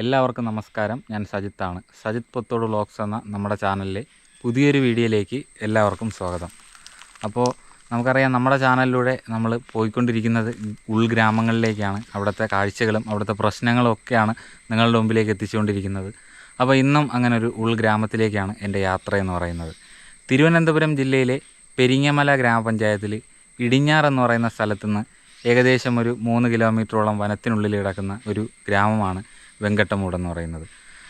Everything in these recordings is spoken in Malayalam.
എല്ലാവർക്കും നമസ്കാരം. ഞാൻ സജിത്താണ്. സജിത് പുത്തോട് വ്ളോഗ്സ് എന്ന നമ്മുടെ ചാനലിലെ പുതിയൊരു വീഡിയോയിലേക്ക് എല്ലാവർക്കും സ്വാഗതം. അപ്പോൾ നമുക്കറിയാം നമ്മുടെ ചാനലിലൂടെ നമ്മൾ പോയിക്കൊണ്ടിരിക്കുന്നത് ഉൾഗ്രാമങ്ങളിലേക്കാണ് അവിടുത്തെ കാഴ്ചകളും അവിടുത്തെ പ്രശ്നങ്ങളും ഒക്കെയാണ് നിങ്ങളുടെ മുമ്പിലേക്ക് എത്തിച്ചുകൊണ്ടിരിക്കുന്നത്. അപ്പോൾ ഇന്നും അങ്ങനെ ഒരു ഉൾഗ്രാമത്തിലേക്കാണ് എന്റെ യാത്ര എന്ന് പറയുന്നത്. തിരുവനന്തപുരം ജില്ലയിലെ പെരിങ്ങമല ഗ്രാമപഞ്ചായത്തിൽ ഇടിഞ്ഞാർ എന്ന് പറയുന്ന സ്ഥലത്തുനിന്ന് ഏകദേശം ഒരു മൂന്ന് കിലോമീറ്ററോളം വനത്തിനുള്ളിൽ കിടക്കുന്ന ഒരു ഗ്രാമമാണ് വെങ്കട്ടമൂട് എന്ന് പറയുന്നത്.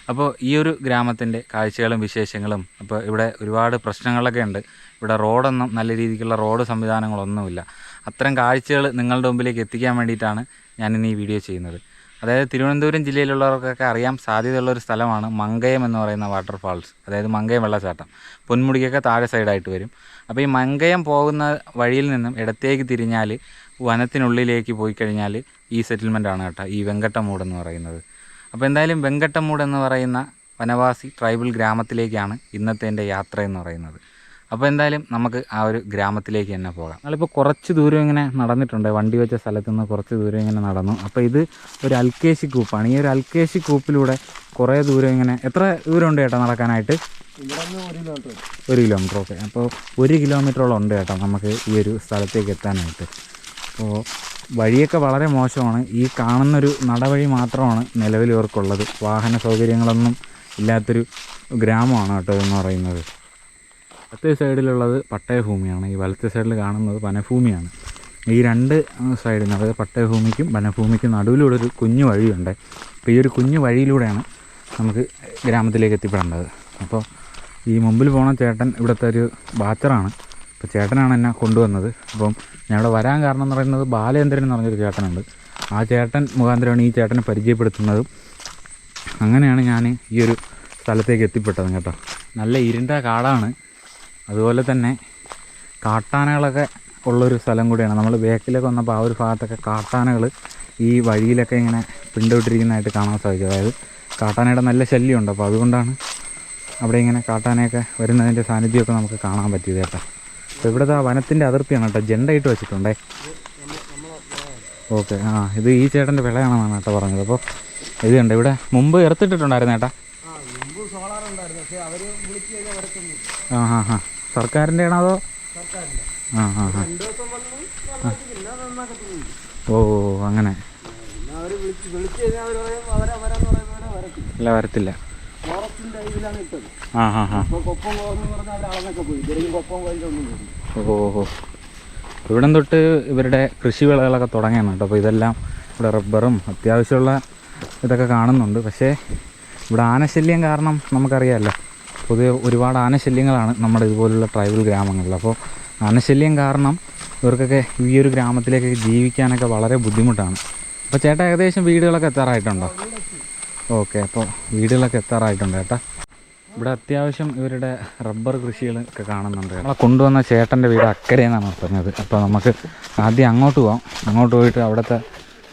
അപ്പോൾ ഈ ഒരു ഗ്രാമത്തിന്റെ കാഴ്ചകളും വിശേഷങ്ങളും അപ്പോൾ ഇവിടെ ഒരുപാട് പ്രശ്നങ്ങളൊക്കെ ഉണ്ട്. ഇവിടെ റോഡൊന്നും നല്ല രീതിക്കുള്ള റോഡ് സംവിധാനങ്ങളൊന്നുമില്ല. അത്തരം കാഴ്ചകൾ നിങ്ങളുടെ മുമ്പിലേക്ക് എത്തിക്കാൻ വേണ്ടിയിട്ടാണ് ഞാനിന്ന് ഈ വീഡിയോ ചെയ്യുന്നത്. അതായത് തിരുവനന്തപുരം ജില്ലയിലുള്ളവർക്കൊക്കെ അറിയാം സാധ്യതയുള്ള ഒരു സ്ഥലമാണ് മങ്കയം എന്ന് പറയുന്ന വാട്ടർഫാൾസ് അതായത് മങ്കയം വെള്ളച്ചാട്ടം. പൊന്മുടിക്കൊക്കെ താഴെ സൈഡായിട്ട് വരും. അപ്പോൾ ഈ മങ്കയം പോകുന്ന വഴിയിൽ നിന്നും ഇടത്തേക്ക് തിരിഞ്ഞാൽ വനത്തിനുള്ളിലേക്ക് പോയി കഴിഞ്ഞാൽ ഈ സെറ്റിൽമെന്റ് ആണ് കേട്ടോ ഈ വെങ്കട്ടമൂട് എന്ന് പറയുന്നത്. അപ്പോൾ എന്തായാലും വെങ്കട്ടമൂട് എന്ന് പറയുന്ന വനവാസി ട്രൈബൽ ഗ്രാമത്തിലേക്കാണ് ഇന്നത്തെ എന്റെ യാത്ര എന്ന് പറയുന്നത്. അപ്പോൾ എന്തായാലും നമുക്ക് ആ ഒരു ഗ്രാമത്തിലേക്ക് തന്നെ പോകാം. നമ്മളിപ്പോൾ കുറച്ച് ദൂരം ഇങ്ങനെ നടന്നിട്ടുണ്ട്. വണ്ടി വെച്ച സ്ഥലത്ത് നിന്ന് കുറച്ച് ദൂരം ഇങ്ങനെ നടന്നു. അപ്പോൾ ഇത് ഒരു അൽക്കേശി കൂപ്പാണ്. ഈ ഒരു അൽക്കേശി കൂപ്പിലൂടെ കുറേ ദൂരം ഇങ്ങനെ എത്ര ദൂരം ഉണ്ട് ചേട്ടാ നടക്കാനായിട്ട്? ഒരു കിലോമീറ്റർ ഓക്കെ അപ്പോൾ ഒരു കിലോമീറ്ററോളം ഉണ്ട് ചേട്ടാ നമുക്ക് ഈ ഒരു സ്ഥലത്തേക്ക് എത്താനായിട്ട്. അപ്പോൾ വഴിയൊക്കെ വളരെ മോശമാണ്. ഈ കാണുന്നൊരു നടവഴി മാത്രമാണ് നിലവിൽ ഇവർക്കുള്ളത്. വാഹന സൗകര്യങ്ങളൊന്നും ഇല്ലാത്തൊരു ഗ്രാമമാണ് കേട്ടോ എന്ന് പറയുന്നത്. വലത്തെ സൈഡിലുള്ളത് പട്ടയഭൂമിയാണ്. ഈ വലത്തെ സൈഡിൽ കാണുന്നത് വനഭൂമിയാണ്. ഈ രണ്ട് സൈഡിൽ അതായത് പട്ടയഭൂമിക്കും വനഭൂമിക്കും നടുവിലൂടെ ഒരു കുഞ്ഞു വഴിയുണ്ട്. അപ്പോൾ ഈ ഒരു കുഞ്ഞു വഴിയിലൂടെയാണ് നമുക്ക് ഗ്രാമത്തിലേക്ക് എത്തിപ്പെടേണ്ടത്. അപ്പോൾ ഈ മുമ്പിൽ പോണ ചേട്ടൻ ഇവിടുത്തെ ഒരു ബാച്ചറാണ്. അപ്പോൾ ചേട്ടനാണ് എന്നെ കൊണ്ടുവന്നത്. അപ്പം ഇവിടെ വരാൻ കാരണം എന്ന് പറയുന്നത് ബാലേന്ദ്രൻ എന്ന് പറഞ്ഞൊരു ചേട്ടനുണ്ട്. ആ ചേട്ടൻ മുഖാന്തരമാണ് ഈ ചേട്ടനെ പരിചയപ്പെടുത്തുന്നതും. അങ്ങനെയാണ് ഞാൻ ഈ ഒരു സ്ഥലത്തേക്ക് എത്തിപ്പെട്ടത് കേട്ടോ. നല്ല ഇരുണ്ട കാടാണ്. അതുപോലെ തന്നെ കാട്ടാനകളൊക്കെ ഉള്ളൊരു സ്ഥലം കൂടിയാണ്. നമ്മൾ ബേക്കിലൊക്കെ വന്നപ്പോൾ ആ ഒരു ഭാഗത്തൊക്കെ കാട്ടാനകൾ ഈ വഴിയിലൊക്കെ ഇങ്ങനെ പിണ്ടോട്ടിരിക്കുന്നതായിട്ട് കാണാൻ സാധിക്കും. അതായത് കാട്ടാനയുടെ നല്ല ശല്യമുണ്ട്. അപ്പോൾ അതുകൊണ്ടാണ് അവിടെ ഇങ്ങനെ കാട്ടാനയൊക്കെ വരുന്നതിന്റെ സാന്നിധ്യമൊക്കെ നമുക്ക് കാണാൻ പറ്റിയത് കേട്ടോ. അപ്പോൾ ഇവിടുത്തെ ആ വനത്തിന്റെ അതിർത്തിയാണ് കേട്ടോ. ജെണ്ട ഇട്ട് വെച്ചിട്ടുണ്ടേ. ഓക്കെ ആ ഇത് ഈ ചേട്ടന്റെ വിളയാണെന്നാണ് കേട്ടോ പറഞ്ഞത്. അപ്പോൾ ഇത് ഉണ്ട് ഇവിടെ മുമ്പ് എർത്തിട്ടിട്ടുണ്ടായിരുന്നു ചേട്ടാ ആ ഹാ ഹാ. സർക്കാരിന്റെ ആണോ അതോ ആ ഹാ ഹാ. ഓ അങ്ങനെ. ഇല്ല വരത്തില്ല. ആ ഹാ ഹാ. കൊപ്പം കോർന്ന് പറഞ്ഞാൽ പോയി. കൊപ്പം വഴിയിലൊന്നും വരും ഓ ഓ ഓ ഇവിടം തൊട്ട് ഇവരുടെ കൃഷി വിളകളൊക്കെ തുടങ്ങിയാണ് കേട്ടോ. അപ്പോൾ ഇതെല്ലാം ഇവിടെ റബ്ബറും അത്യാവശ്യമുള്ള ഇതൊക്കെ കാണുന്നുണ്ട്. പക്ഷേ ഇവിടെ ആനശല്യം കാരണം നമുക്കറിയാമല്ലോ. പൊതുവെ ഒരുപാട് ആനശല്യങ്ങളാണ് നമ്മുടെ ഇതുപോലുള്ള ട്രൈബൽ ഗ്രാമങ്ങളിൽ. അപ്പോൾ ആനശല്യം കാരണം ഇവർക്കൊക്കെ ഈ ഒരു ഗ്രാമത്തിലേക്ക് ജീവിക്കാനൊക്കെ വളരെ ബുദ്ധിമുട്ടാണ്. അപ്പോൾ ചേട്ടാ ഏകദേശം വീടുകളൊക്കെ എത്താറായിട്ടുണ്ടോ? ഓക്കെ അപ്പോൾ വീടുകളൊക്കെ എത്താറായിട്ടുണ്ട് ചേട്ടാ. ഇവിടെ അത്യാവശ്യം ഇവരുടെ റബ്ബർ കൃഷികളൊക്കെ കാണുന്നുണ്ട്. നമ്മളെ കൊണ്ടുവന്ന ചേട്ടന്റെ വീട് അക്കരെ എന്നാണ് പറഞ്ഞത്. അപ്പോൾ നമുക്ക് ആദ്യം അങ്ങോട്ട് പോവാം. അങ്ങോട്ട് പോയിട്ട് അവിടുത്തെ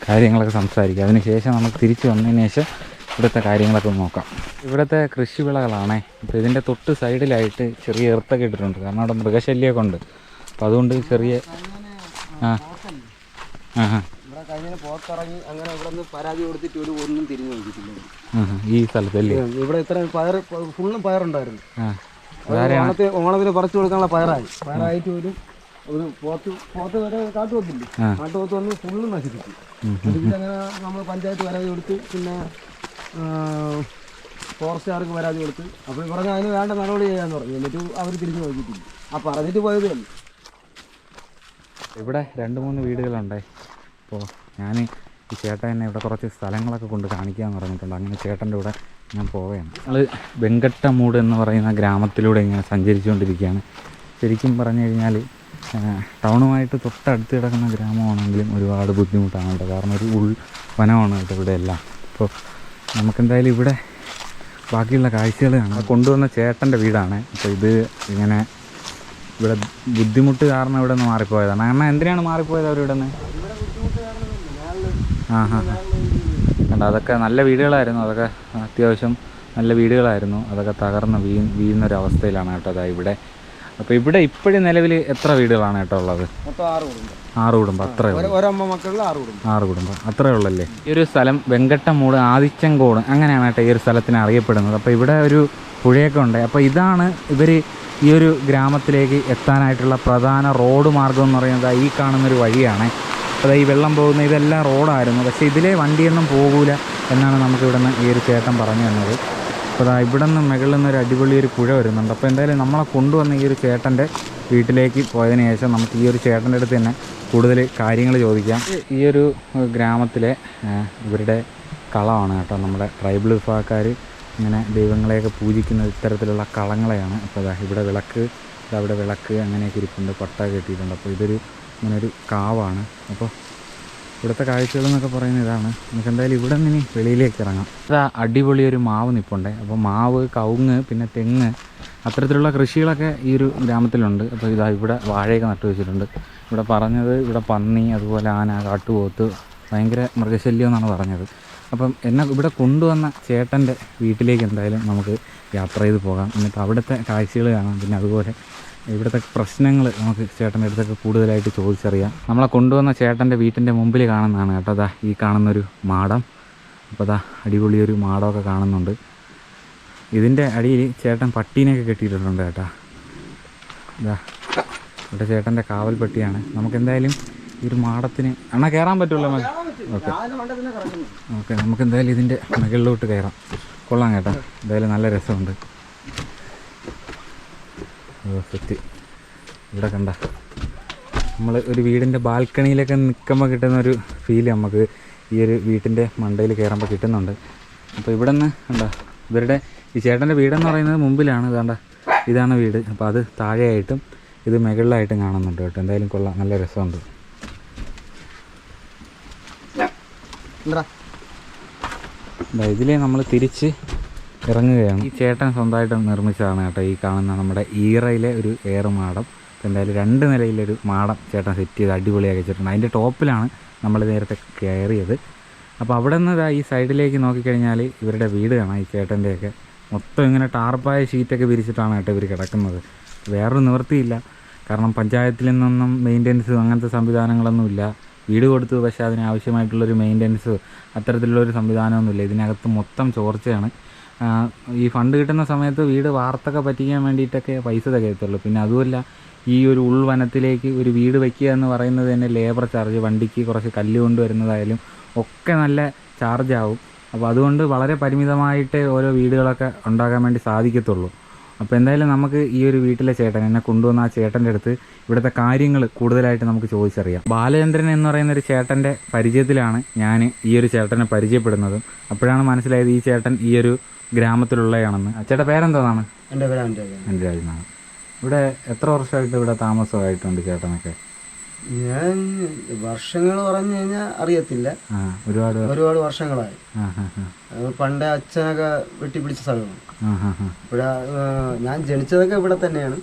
കാര്യങ്ങളൊക്കെ സംസാരിക്കാം. അതിനുശേഷം നമുക്ക് തിരിച്ചു വന്നതിന് ശേഷം ഇവിടുത്തെ കാര്യങ്ങളൊക്കെ നോക്കാം. ഇവിടുത്തെ കൃഷിവിളകളാണേ. അപ്പോൾ ഇതിന്റെ തൊട്ട് സൈഡിലായിട്ട് ചെറിയ എർത്തൊക്കെ ഇട്ടിട്ടുണ്ട്. കാരണം അവിടെ മൃഗശല്യമൊക്കെ ഉണ്ട്. അപ്പോൾ അതുകൊണ്ട് ചെറിയ ആ. ആ കഴിഞ്ഞ പുറത്തിറങ്ങി അങ്ങനെ ഇവിടെ നിന്ന് പരാതി കൊടുത്തിട്ട് ഒരു ഒന്നും തിരിഞ്ഞു നോക്കിയിട്ടില്ല. ഈ സ്ഥലത്തല്ലേ? ഇവിടെ ഇത്ര പയർ ഫുള്ളും പയറുണ്ടായിരുന്നു. അത് ഓണത്തിന് പറിച്ചു കൊടുക്കാനുള്ള പയറായി. പയറായിട്ട് ഒരു ഒരു പോത്ത് പോത്ത് വരെ കാട്ടുപോത്തില്ലേ. കാട്ടുപോത്ത് വന്ന് ഫുള്ളും നശിപ്പിച്ചു. നശിപ്പിച്ച് അങ്ങനെ നമ്മൾ പഞ്ചായത്ത് പരാതി കൊടുത്ത് പിന്നെ ഫോറസ്റ്റുകാർക്ക് പരാതി കൊടുത്ത്. അപ്പോൾ പറഞ്ഞ അതിന് വേണ്ട നടപടി ചെയ്യാന്ന് പറഞ്ഞു. എന്നിട്ട് അവർ തിരിഞ്ഞു നോക്കിയിട്ടില്ല. ആ പറഞ്ഞിട്ട് പോയതേ ഇവിടെ രണ്ട് മൂന്ന് വീടുകളുണ്ടേ? അപ്പോൾ ഞാൻ ഈ ചേട്ടൻ എന്നെ ഇവിടെ കുറച്ച് സ്ഥലങ്ങളൊക്കെ കൊണ്ട് കാണിക്കാമെന്ന് പറഞ്ഞിട്ടുണ്ട്. അങ്ങനെ ചേട്ടന്റെ കൂടെ ഞാൻ പോവുകയാണ്. ഞങ്ങൾ വെങ്കട്ടമൂട് എന്ന് പറയുന്ന ഗ്രാമത്തിലൂടെ ഇങ്ങനെ സഞ്ചരിച്ചുകൊണ്ടിരിക്കുകയാണ്. ശരിക്കും പറഞ്ഞു കഴിഞ്ഞാൽ ടൗണുമായിട്ട് തൊട്ടടുത്ത് കിടക്കുന്ന ഗ്രാമമാണെങ്കിലും ഒരുപാട് ബുദ്ധിമുട്ടാണ് കേട്ടോ കാരണം ഒരു ഉൾ വനമാണ് കേട്ടോ ഇവിടെ എല്ലാം. അപ്പോൾ നമുക്കെന്തായാലും ഇവിടെ ബാക്കിയുള്ള കാഴ്ചകൾ കാണാം. കൊണ്ടുവന്ന ചേട്ടന്റെ വീടാണ്. അപ്പോൾ ഇത് ഇങ്ങനെ ഇവിടെ ബുദ്ധിമുട്ട് കാരണം ഇവിടെ നിന്ന് മാറിപ്പോയതാണ്. കാരണം എന്തിനാണ് മാറിപ്പോയത് അവരിവിടെ നിന്ന് ആ ഹാ ഹാ അതൊക്കെ നല്ല വീടുകളായിരുന്നു. അതൊക്കെ അത്യാവശ്യം നല്ല വീടുകളായിരുന്നു. അതൊക്കെ തകർന്ന് വീ വീഴുന്നൊരവസ്ഥയിലാണ് കേട്ടോ അതാ ഇവിടെ. അപ്പോൾ ഇവിടെ ഇപ്പോഴും നിലവിൽ എത്ര വീടുകളാണ് കേട്ടോ ഉള്ളത്? ആറ് കുടുംബം. അത്രേ ആറ് കുടുംബം. അത്രേ ഉള്ളല്ലേ? ഈ ഒരു സ്ഥലം വെങ്കട്ടമൂട് ആദിച്ചങ്കോട് അങ്ങനെയാണ് കേട്ടോ ഈ ഒരു സ്ഥലത്തിന് അറിയപ്പെടുന്നത്. അപ്പോൾ ഇവിടെ ഒരു പുഴയൊക്കെ ഉണ്ട്. അപ്പോൾ ഇതാണ് ഇവർ ഈ ഒരു ഗ്രാമത്തിലേക്ക് എത്താനായിട്ടുള്ള പ്രധാന റോഡ് മാർഗം എന്ന് പറയുന്നത് ഈ കാണുന്നൊരു വഴിയാണ്. അപ്പോൾ ഈ വെള്ളം പോകുന്ന ഇതെല്ലാം റോഡായിരുന്നു. പക്ഷേ ഇതിലെ വണ്ടിയൊന്നും പോകൂല എന്നാണ് നമുക്കിവിടുന്ന് ഈ ഒരു ചേട്ടൻ പറഞ്ഞു തന്നത്. അപ്പോൾ അതാ ഇവിടെ നിന്ന് മുകളിൽ നിന്ന് ഒരു അടിപൊളി ഒരു പുഴ വരുന്നുണ്ട്. അപ്പോൾ എന്തായാലും നമ്മളെ കൊണ്ടുവന്ന ഈ ഒരു ചേട്ടന്റെ വീട്ടിലേക്ക് പോയതിന് ശേഷം നമുക്ക് ഈ ഒരു ചേട്ടന്റെ അടുത്ത് തന്നെ കൂടുതൽ കാര്യങ്ങൾ ചോദിക്കാം. ഈ ഒരു ഗ്രാമത്തിലെ ഇവരുടെ കളമാണ് കേട്ടോ നമ്മുടെ ട്രൈബൽ വിഭാഗക്കാർ ഇങ്ങനെ ദൈവങ്ങളെയൊക്കെ പൂജിക്കുന്ന ഇത്തരത്തിലുള്ള കളങ്ങളെയാണ്. അപ്പോൾ ഇവിടെ വിളക്ക് അവിടെ വിളക്ക് അങ്ങനെയൊക്കെ ഇരിപ്പുണ്ട് പട്ട കെട്ടിയിട്ടുണ്ട്. അപ്പോൾ ഇതൊരു ഇങ്ങനെ ഒരു കാവാണ്. അപ്പോൾ ഇവിടുത്തെ കാഴ്ചകൾ എന്നൊക്കെ പറയുന്നത് ഇതാണ്. നമുക്ക് എന്തായാലും ഇവിടെ നിന്ന് ഇനി വെളിയിലേക്ക് ഇറങ്ങാം. ഇതാ അടിപൊളി ഒരു മാവ് നിൽപ്പുണ്ട് അപ്പോൾ മാവ് കവുങ്ങ് പിന്നെ തെങ്ങ് അത്തരത്തിലുള്ള കൃഷികളൊക്കെ ഈ ഒരു ഗ്രാമത്തിലുണ്ട്. അപ്പോൾ ഇതാ ഇവിടെ വാഴയൊക്കെ നട്ടു വെച്ചിട്ടുണ്ട്. ഇവിടെ പറഞ്ഞത് ഇവിടെ പന്നി അതുപോലെ ആന കാട്ടുപോത്ത് ഭയങ്കര മൃഗശല്യം എന്നാണ് പറഞ്ഞത്. അപ്പം എന്നെ ഇവിടെ കൊണ്ടുവന്ന ചേട്ടന്റെ വീട്ടിലേക്ക് എന്തായാലും നമുക്ക് യാത്ര ചെയ്ത് പോകാം. എന്നിട്ട് അവിടുത്തെ കാഴ്ചകൾ കാണാം. പിന്നെ അതുപോലെ ഇവിടുത്തെ പ്രശ്നങ്ങൾ നമുക്ക് ചേട്ടന്റെ അടുത്തൊക്കെ കൂടുതലായിട്ട് ചോദിച്ചറിയാം. നമ്മളെ കൊണ്ടുവന്ന ചേട്ടന്റെ വീട്ടിന്റെ മുമ്പിൽ കാണുന്നതാണ് കേട്ടോ. അതാ ഈ കാണുന്നൊരു മാടം. അപ്പോൾ അതാ അടിപൊളിയൊരു മാടമൊക്കെ കാണുന്നുണ്ട്. ഇതിന്റെ അടിയിൽ ചേട്ടൻ പട്ടീനെയൊക്കെ കെട്ടിയിട്ടുണ്ട് കേട്ടാ. ഇതാ ഇവിടെ ചേട്ടന്റെ കാവൽ പട്ടിയാണ്. നമുക്ക് എന്തായാലും ഈ ഒരു മാടത്തിന് അണ കയറാൻ പറ്റുമല്ലോ മതി. ഓക്കെ. ഓക്കെ നമുക്ക് എന്തായാലും ഇതിന്റെ മുകളിലോട്ട് കയറാം കൊള്ളാം കേട്ടോ. എന്തായാലും നല്ല രസമുണ്ട്. സെറ്റ്. ഇവിടെ കണ്ട. നമ്മൾ ഒരു വീടിന്റെ ബാൽക്കണിയിലൊക്കെ നിൽക്കുമ്പോൾ കിട്ടുന്ന ഒരു ഫീൽ നമുക്ക് ഈ ഒരു വീട്ടിന്റെ മണ്ടയിൽ കയറുമ്പോൾ കിട്ടുന്നുണ്ട്. അപ്പോൾ ഇവിടെ നിന്ന് കണ്ട ഇവരുടെ ഈ ചേട്ടന്റെ വീടെന്ന് പറയുന്നത് മുമ്പിലാണ്. ഇതാണ്ട ഇതാണ് വീട്. അപ്പോൾ അത് താഴെയായിട്ടും ഇത് മുകളിലായിട്ടും കാണുന്നുണ്ട് കേട്ടോ. എന്തായാലും കൊള്ളാം. നല്ല രസമുണ്ട്. ഇതിലേ നമ്മൾ തിരിച്ച് ഇറങ്ങുകയാണ്. ഈ ചേട്ടൻ സ്വന്തമായിട്ട് നിർമ്മിച്ചതാണ് കേട്ടോ ഈ കാണുന്ന നമ്മുടെ ഈറയിലെ ഒരു എയർ മാടം. എന്തായാലും രണ്ട് നിലയിലൊരു മാടം ചേട്ടൻ സെറ്റ് ചെയ്ത് അടിപൊളിയാക്കി വെച്ചിട്ടുണ്ട്. അതിന്റെ ടോപ്പിലാണ് നമ്മൾ നേരത്തെ കയറിയത്. അപ്പോൾ അവിടെ നിന്ന് ഈ സൈഡിലേക്ക് നോക്കിക്കഴിഞ്ഞാൽ ഇവരുടെ വീട് കാണാം ഈ ചേട്ടന്റെയൊക്കെ. മൊത്തം ഇങ്ങനെ ടാർപ്പായ ഷീറ്റൊക്കെ വിരിച്ചിട്ടാണ് കേട്ടോ ഇവർ കിടക്കുന്നത്. വേറൊരു നിവൃത്തിയില്ല. കാരണം പഞ്ചായത്തിൽ നിന്നൊന്നും മെയിന്റെനൻസ് അങ്ങനത്തെ സംവിധാനങ്ങളൊന്നുമില്ല വീട് കൊടുത്തു പക്ഷേ അതിനാവശ്യമായിട്ടുള്ളൊരു മെയിന്റെനൻസ് അത്തരത്തിലുള്ളൊരു സംവിധാനമൊന്നുമില്ല. ഇതിനകത്ത് മൊത്തം ചോർച്ചയാണ്. ഈ ഫണ്ട് കിട്ടുന്ന സമയത്ത് വീട് വാർത്തൊക്കെ പറ്റിക്കാൻ വേണ്ടിയിട്ടൊക്കെ പൈസ തികയത്തുള്ളൂ. പിന്നെ അതുമല്ല ഈ ഒരു ഉൾവനത്തിലേക്ക് ഒരു വീട് വയ്ക്കുക എന്ന് പറയുന്നത് തന്നെ ലേബർ ചാർജ് വണ്ടിക്ക് കുറച്ച് കല്ല് കൊണ്ടുവരുന്നതായാലും ഒക്കെ നല്ല ചാർജ് അപ്പോൾ അതുകൊണ്ട് വളരെ പരിമിതമായിട്ടേ ഓരോ വീടുകളൊക്കെ ഉണ്ടാക്കാൻ വേണ്ടി സാധിക്കത്തുള്ളൂ. അപ്പോൾ എന്തായാലും നമുക്ക് ഈ ഒരു വീട്ടിലെ ചേട്ടൻ എന്നെ കൊണ്ടുവന്ന ആ ചേട്ടന്റെ അടുത്ത് ഇവിടുത്തെ കാര്യങ്ങൾ കൂടുതലായിട്ട് നമുക്ക് ചോദിച്ചറിയാം. ബാലചന്ദ്രൻ എന്ന് പറയുന്ന ഒരു ചേട്ടന്റെ പരിചയത്തിലാണ് ഞാൻ ഈ ഒരു ചേട്ടനെ പരിചയപ്പെടുന്നതും. അപ്പോഴാണ് മനസ്സിലായത് ഈ ചേട്ടൻ ഈ ഒരു ഗ്രാമത്തിലുള്ളയാണെന്ന്. ചേട്ടാ പേരെന്താണ് എന്റെ പേര് എന്റെ രാജനാണ് ഇവിടെ എത്ര വർഷമായിട്ട് ഇവിടെ താമസമായിട്ടുണ്ട് ചേട്ടനൊക്കെ? ഞാൻ വർഷങ്ങൾ പറഞ്ഞു കഴിഞ്ഞാൽ അറിയത്തില്ല. ഒരുപാട് ഒരുപാട് വർഷങ്ങളായി. പണ്ട് അച്ഛനൊക്കെ വെട്ടിപ്പിടിച്ച സ്ഥലമാണ്. ഇവിടെ ഞാൻ ജനിച്ചതൊക്കെ ഇവിടെ തന്നെയാണ്.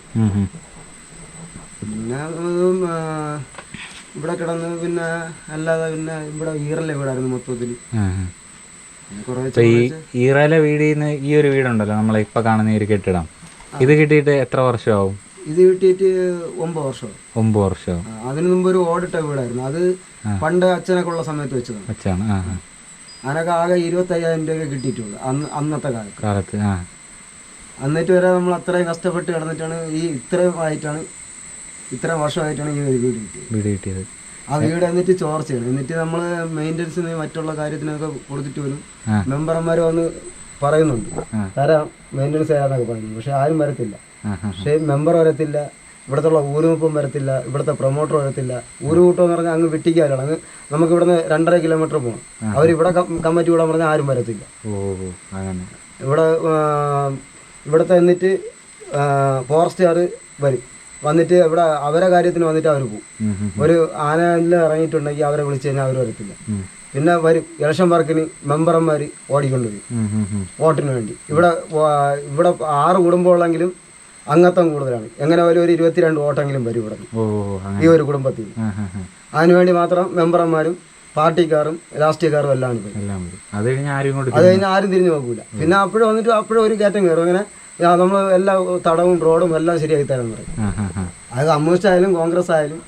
പിന്നെ ഇവിടെ കിടന്ന് പിന്നെ അല്ലാതെ പിന്നെ ഇവിടെ ഈറല്ലേ വീടായിരുന്നു മൊത്തത്തിൽ. ഇപ്പൊ ഈ ഈറയിലെ വീടിൽ നിന്ന് ഈ ഒരു വീടുണ്ടല്ലോ നമ്മളെ ഇപ്പൊ കാണുന്ന ഈ ഒരു കെട്ടിടം. ഇത് കിട്ടിയിട്ട് എത്ര വർഷമാവും? ഇത് കിട്ടിയിട്ട് ഒമ്പത് വർഷം ഒമ്പത് വർഷം അതിനു മുമ്പ് ഒരു ഓടിട്ട വീടായിരുന്നു. അത് പണ്ട് അച്ഛനൊക്കെ ഉള്ള സമയത്ത് വെച്ചതാണ്. അച്ഛനാണ്. അതിനൊക്കെ ആകെ ഇരുപത്തയ്യായിരം രൂപയൊക്കെ കിട്ടിയിട്ടുള്ളൂ അന്ന് അന്നത്തെ കാലത്ത്. കാലത്ത് എന്നിട്ട് വരെ നമ്മൾ അത്രയും കഷ്ടപ്പെട്ട് കിടന്നിട്ടാണ് ഈ ഇത്രയും ആയിട്ടാണ് ഇത്രയും വർഷമായിട്ടാണ് ഈ ഒരു വീട് കിട്ടിയത്. വീട് കിട്ടിയത്. ആ വീട് എന്നിട്ട് ചോർച്ചയാണ് എന്നിട്ട് നമ്മൾ മെയിന്റനൻസിന് മറ്റുള്ള കാര്യത്തിനൊക്കെ കൊടുത്തിട്ട് വരും. മെമ്പർമാർ വന്ന് പറയുന്നുണ്ട്. തരാം മെയിന്റനൻസ് തരാന്നൊക്കെ പറയുന്നു പക്ഷെ ആരും വരത്തില്ല. പക്ഷേ മെമ്പർ വരത്തില്ല ഇവിടുത്തെ ഊരുമുപ്പം വരത്തില്ല ഇവിടുത്തെ പ്രൊമോട്ടർ വരത്തില്ല. ഊരുകൂട്ടം എന്ന് പറഞ്ഞാൽ അങ്ങ് വെട്ടിക്കാലാണ് അങ്ങ് നമുക്ക് ഇവിടുന്ന് രണ്ടര കിലോമീറ്റർ പോകണം അവർ ഇവിടെ കമ്മിറ്റി വിടാൻ പറഞ്ഞാൽ ആരും വരത്തില്ല. ഇവിടെ ഇവിടുത്തെ എന്നിട്ട് ഫോറസ്റ്റുകാർ വരും. വന്നിട്ട് ഇവിടെ അവരെ കാര്യത്തിന് വന്നിട്ട് അവർ പോകും ഒരു ആനയിൽ ഇറങ്ങിയിട്ടുണ്ടെങ്കിൽ അവരെ വിളിച്ചു കഴിഞ്ഞാൽ അവർ വരത്തില്ല. പിന്നെ വരും. ഇലക്ഷൻ വർക്കിന് മെമ്പർമാർ ഉം, ഉം. വോട്ടിന് വേണ്ടി. ഇവിടെ ഇവിടെ ആറ് കുടുംബമുള്ളെങ്കിലും അംഗത്വം കൂടുതലാണ്. എങ്ങനെ പോലും ഒരു ഇരുപത്തിരണ്ട് വോട്ടെങ്കിലും വരും ഇവിടെ ഈ ഒരു കുടുംബത്തിൽ. അതിനുവേണ്ടി മാത്രം മെമ്പർമാരും പാർട്ടിക്കാരും രാഷ്ട്രീയക്കാരും എല്ലാം വരും. വരും. അത് കഴിഞ്ഞാൽ ആരും തിരിഞ്ഞു നോക്കൂല. പിന്നെ അപ്പോഴും വന്നിട്ട് അപ്പോഴും ഒരു കയറ്റം കയറും. അങ്ങനെ നമ്മൾ എല്ലാ തടവും റോഡും എല്ലാം ശരിയാക്കി തരാൻ പറയും. അത് കമ്മ്യൂണിസ്റ്റ് ആയാലും കോൺഗ്രസ് ആയാലും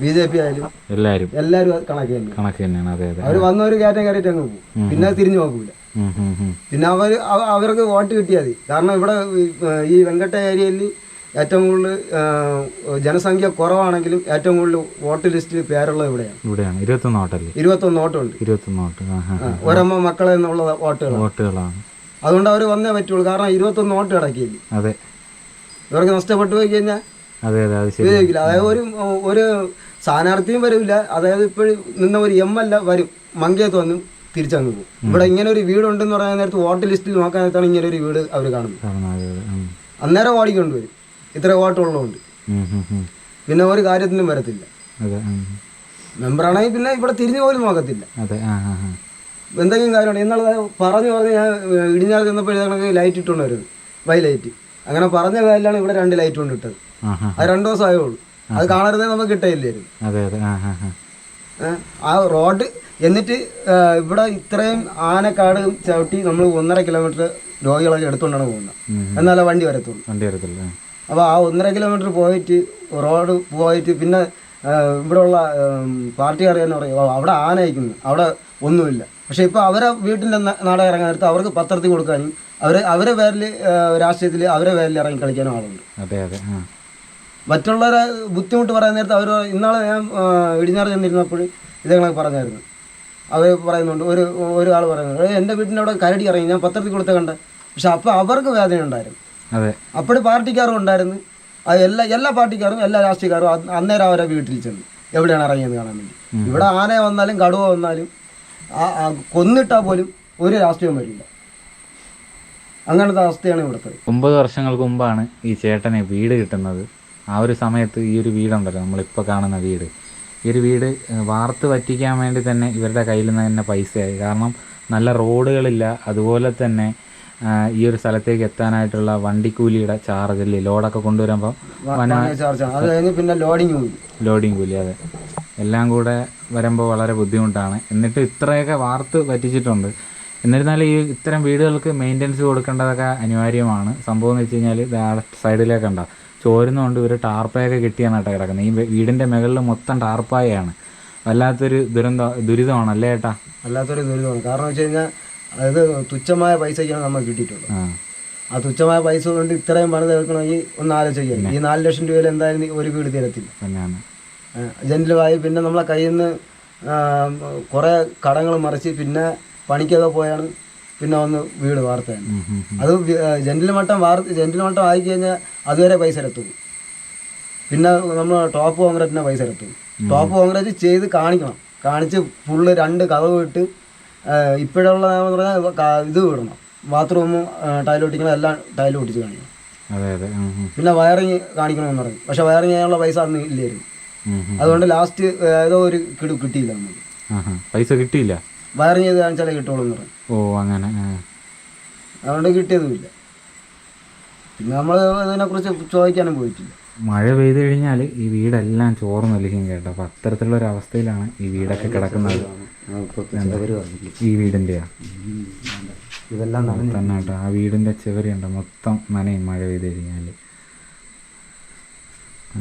ബി ജെ പി ആയാലും എല്ലാവരും എല്ലാവരും കണക്ക് തന്നെ കണക്ക് തന്നെയാണ്. അതെ അതെ. അവർ വന്നവർ കയറ്റം കയറിയിട്ട് അങ്ങ് പോകും. പിന്നെ തിരിഞ്ഞു നോക്കൂല. പിന്നെ അവർ അവർക്ക് വോട്ട് കിട്ടിയാൽ മതി. കാരണം ഇവിടെ ഈ- വെങ്കട്ട ഏരിയയിൽ ഏറ്റവും കൂടുതൽ ജനസംഖ്യ കുറവാണെങ്കിലും ഏറ്റവും കൂടുതൽ വോട്ട് ലിസ്റ്റിൽ പേരുള്ളത് ഇവിടെയാണ്. ഇവിടെയാണ്. ഇരുപത്തൊന്ന് വോട്ടല്ലേ? ഇരുപത്തൊന്ന് വോട്ടുണ്ട്. ഇരുപത്തൊന്ന് വോട്ട്. ഒരമ്മ മക്കളെ എന്നുള്ള വോട്ടുകളാണ്. വോട്ടുകളാണ്. അതുകൊണ്ട് അവർ വന്നേ പറ്റുള്ളൂ. കാരണം ഇരുപത്തൊന്ന് വോട്ട് കിടക്കിയില്ലേ അതെ. ഇവർക്ക് നഷ്ടപ്പെട്ടു പോയി കഴിഞ്ഞാൽ അതെ അതെ അത് ശരി വിജയിക്കില്ല അതായത് ഒരു ഒരു സ്ഥാനാർത്ഥിയും വരില്ല. അതായത് ഇപ്പോഴും നിന്ന ഒരു എം എൽ എ വരും. മങ്കയത്ത് വന്നു തിരിച്ചങ്ങ് പോകും. ഇവിടെ ഇങ്ങനെ ഒരു വീടുണ്ടെന്ന് പറയാൻ നേരത്ത് വോട്ട് ലിസ്റ്റിൽ നോക്കാൻ നേരത്താണ് ഇങ്ങനെ ഒരു വീട് അവർ കാണുന്നത്. അന്നേരം ഓടിക്കൊണ്ടുവരും ഇത്ര വോട്ടുള്ളതുകൊണ്ട്. പിന്നെ ഒരു കാര്യത്തിനും വരത്തില്ല. മെമ്പറാണെങ്കിൽ പിന്നെ ഇവിടെ തിരിഞ്ഞു പോലും നോക്കത്തില്ല. എന്തെങ്കിലും കാര്യമാണ് എന്നുള്ളത് പറഞ്ഞു പറഞ്ഞ് ഞാൻ ഇടിഞ്ഞാൽ ചെന്നപ്പോഴത്തേക്ക് ലൈറ്റ് ഇട്ടുകൊണ്ട് വരുന്നത് വൈ ലൈറ്റ് അങ്ങനെ പറഞ്ഞ കാര്യമാണ് ഇവിടെ രണ്ട് ലൈറ്റ് കൊണ്ട് ഇട്ടത്. അത് രണ്ടു ദിവസം ആയുള്ളൂ അത് കാണരുതേ നമുക്ക് കിട്ടയില്ലായിരുന്നു. ആ റോഡ് എന്നിട്ട് ഇവിടെ ഇത്രയും ആനക്കാട് ചവിട്ടി നമ്മൾ ഒന്നര കിലോമീറ്റർ രോഗികളൊക്കെ എടുത്തുകൊണ്ടാണ് പോകുന്നത്. എന്നാലേ വണ്ടി വരത്തുള്ളൂ. വണ്ടി വരത്തുള്ളൂ അപ്പോൾ ആ ഒന്നര കിലോമീറ്റർ പോയിട്ട് റോഡ് പോയിട്ട് പിന്നെ ഇവിടെയുള്ള പാർട്ടിക്കാർ തന്നെ പറയും അവിടെ ആന അയക്കുന്നു അവിടെ ഒന്നുമില്ല. പക്ഷേ ഇപ്പോൾ അവരെ വീട്ടിന്റെ നാടകം ഇറങ്ങാൻ നേരത്ത് അവർക്ക് പത്രത്തിൽ കൊടുക്കാനും അവർ അവരെ പേരിൽ രാഷ്ട്രീയത്തിൽ അവരെ പേരിൽ ഇറങ്ങി കളിക്കാനും ആളുണ്ട്. അതെ അതെ മറ്റുള്ളവരെ ബുദ്ധിമുട്ട് പറയാൻ നേരത്ത് അവർ ഇന്നാളെ ഞാൻ ഇടിഞ്ഞാറ് ചെന്നിരുന്നപ്പോൾ ഇതേങ്ങളൊക്കെ പറഞ്ഞായിരുന്നു. അവർ പറയുന്നുണ്ട് ഒരു ഒരാൾ പറയുന്നുണ്ട് "ഏയ്, എന്റെ വീട്ടിന്റെ അവിടെ കരടി ഇറങ്ങി ഞാൻ പത്രത്തിൽ കൊടുത്ത കണ്ട. പക്ഷെ അപ്പോൾ അവർക്ക് വേദന ഉണ്ടായിരുന്നു. അതെ. അപ്പോഴും പാർട്ടിക്കാരും ഉണ്ടായിരുന്നു. അത് എല്ലാ എല്ലാ പാർട്ടിക്കാരും എല്ലാ രാഷ്ട്രീയക്കാരും അന്നേരം അവരെ വീട്ടിൽ ചെന്നു. എവിടെയാണ് ഇറങ്ങിയെന്ന് കാണാൻ വേണ്ടി? ഇവിടെ ആന വന്നാലും കടുവ വന്നാലും കൊന്നിട്ടാൽ പോലും ഒരു രാഷ്ട്രീയം വരില്ല. അങ്ങനത്തെ അവസ്ഥയാണ് ഇവിടുത്തെ. ഒമ്പത് വർഷങ്ങൾക്ക് മുമ്പാണ് ഈ ചേട്ടനെ വീട് കിട്ടുന്നത്. ആ ഒരു സമയത്ത് ഈ ഒരു വീടുണ്ടല്ലോ നമ്മളിപ്പോൾ കാണുന്ന വീട്. ഈ ഒരു വീട് വാർത്ത് പറ്റിക്കാൻ വേണ്ടി തന്നെ ഇവരുടെ കയ്യിൽ നിന്ന് തന്നെ പൈസയായി. കാരണം നല്ല റോഡുകളില്ല അതുപോലെ തന്നെ ഈ ഒരു സ്ഥലത്തേക്ക് എത്താനായിട്ടുള്ള വണ്ടിക്കൂലിയുടെ ചാർജ് അല്ലേ ലോഡൊക്കെ കൊണ്ടുവരുമ്പോൾ പിന്നെ ലോഡിങ് കൂലി. ലോഡിങ് കൂലി അതെ. എല്ലാം കൂടെ വരുമ്പോൾ വളരെ ബുദ്ധിമുട്ടാണ്. എന്നിട്ട് ഇത്രയൊക്കെ വാർത്ത് പറ്റിച്ചിട്ടുണ്ട്. എന്നിരുന്നാലും ഈ ഇത്തരം വീടുകൾക്ക് മെയിന്റനൻസ് കൊടുക്കേണ്ടതൊക്കെ അനിവാര്യമാണ്. സംഭവം എന്ന് വെച്ച് കഴിഞ്ഞാൽ സൈഡിലേക്ക് ഉണ്ടാവും ചോരുന്നതുകൊണ്ട് ഒരു ടാർപ്പായൊക്കെ കെട്ടിയാണ് കേട്ടോ കിടക്കുന്നത്. ഈ വീടിന്റെ മുകളിൽ മൊത്തം ടാർപ്പായാണ് വല്ലാത്തൊരു ദുരന്ത ദുരിതമാണ് അല്ലേ ഏട്ടാ? വല്ലാത്തൊരു ദുരിതമാണ്. കാരണം വെച്ച് കഴിഞ്ഞാൽ അതായത് തുച്ഛമായ പൈസയ്ക്കാണ് നമ്മൾ കിട്ടിയിട്ടുള്ളത്. ആ. തുച്ഛമായ പൈസ കൊണ്ട് ഇത്രയും പണം തീർക്കണമെങ്കിൽ ഒന്ന് ആലോചിക്കുക ഈ നാല് ലക്ഷം രൂപയിൽ എന്തായാലും ഒരു വീട് തീരത്തില്ല. തന്നെയാണ്. ജനലുമായി പിന്നെ നമ്മളെ കയ്യിൽ നിന്ന് കുറേ കടങ്ങൾ മറിച്ച് പിന്നെ പണിക്കൊക്കെ പോയാണ് പിന്നെ ഒന്ന് വീട് വാർത്തയാണ്. അത് ജെന്റിൽ മട്ടം വാർത്ത ജെന്റിൽ മട്ടം ആയി കഴിഞ്ഞാൽ അതുവരെ പൈസ എടുത്തു പിന്നെ നമ്മൾ ടോപ്പ് കോൺക്രീറ്റിന് പൈസ എടുത്തു ടോപ്പ് കോൺക്രീറ്റ് ചെയ്ത് കാണിക്കണം. കാണിച്ച് ഫുള്ള് രണ്ട് കഥവ് ഇട്ട് ഇപ്പോഴുള്ള പറഞ്ഞാൽ ഇത് വിടണം ബാത്റൂമും ടൈൽ ഒട്ടിക്കണം എല്ലാം ടൈൽ ഒട്ടിച്ച് കാണിക്കണം. പിന്നെ വയറിങ് കാണിക്കണമെന്ന് പറയും. പക്ഷെ വയറിങ് ചെയ്യാനുള്ള പൈസ അന്ന് ഇല്ലായിരുന്നു. അതുകൊണ്ട് ലാസ്റ്റ് ഏതോ ഒരു കിടു കിട്ടിയില്ല നമുക്ക് പൈസ കിട്ടിയില്ല? വയറിങ് ചെയ്ത് കാണിച്ചാലേ കിട്ടുള്ളൂ എന്ന് പറഞ്ഞു ഓ അങ്ങനെ അതുകൊണ്ട് കിട്ടിയതുമില്ല. പിന്നെ നമ്മൾ ഇതിനെക്കുറിച്ച് ചോദിക്കാനും പോയിട്ടില്ല. മഴ പെയ്തു കഴിഞ്ഞാൽ ഈ വീടെല്ലാം ചോർന്നൊലിക്കും കേട്ടോ. അപ്പം അത്തരത്തിലുള്ള ഒരു അവസ്ഥയിലാണ് ഈ വീടൊക്കെ കിടക്കുന്നത്. ഈ വീടിന്റെയാ ഇതെല്ലാം തന്നെ കേട്ടോ. ആ വീടിന്റെ ചെവരിയുണ്ട് മൊത്തം നനയും മഴ പെയ്ത് കഴിഞ്ഞാൽ